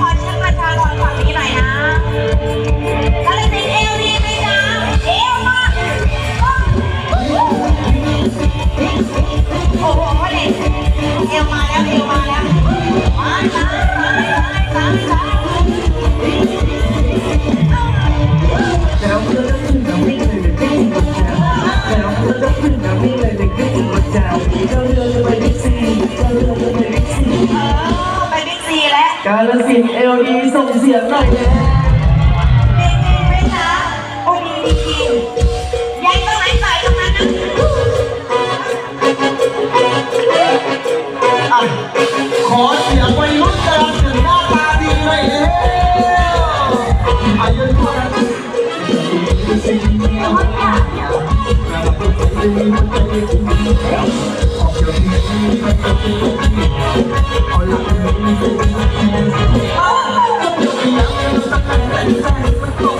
ขอเช็คประชากรฝั่งนี้หน่อยนะกาลสินธุ์เอวดีไหมจ๊ะเอวมาโอ้โหเด็กเอวมาแล้วเอวมาแล้วมาจ้ามาจ้ามาจ้าแล้วเราจะขึ้นน้ำวิ่งเลยเด็กขึ้นบนแจวแล้วเราจะขึ้นน้ำวิ่งเลยเด็กขึ้นบนแจวเราเรือ กาลสินธุ์เอลดีส่งเสียงหน่อยนะดีดีไหมจ๊ะโอ้ดีดีดียายตรงไหนใส่ตรงนั้นนะอะขอเสียงวัยรุ่นกำลังถึงหน้าตาดีหน่อยเร็วอายุเท่า Oh,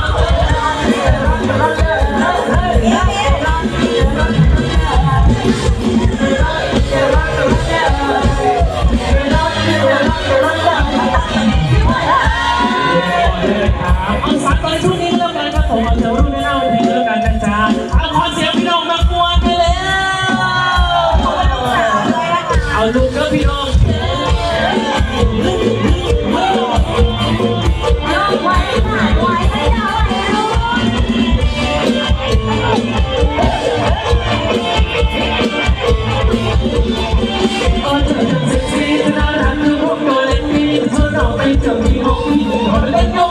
ครับผมเอาเดี๋ยวรุ่นหน้าเวทีแล้วกันจ๊ะเอาขอเสียงพี่น้องมากวนไปแล้วเอาลูกเด้อพี่น้องเธอจะเซ็กซี่เธอน่ารักคือพวกตัวเรมีเธอเราไปเจอที่ห้องพี่ขอเล่นยกยานมา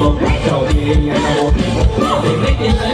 อ้ยตกตกเจ้าเองไงเราเด็กเล็กเด็กเล็กเด็ก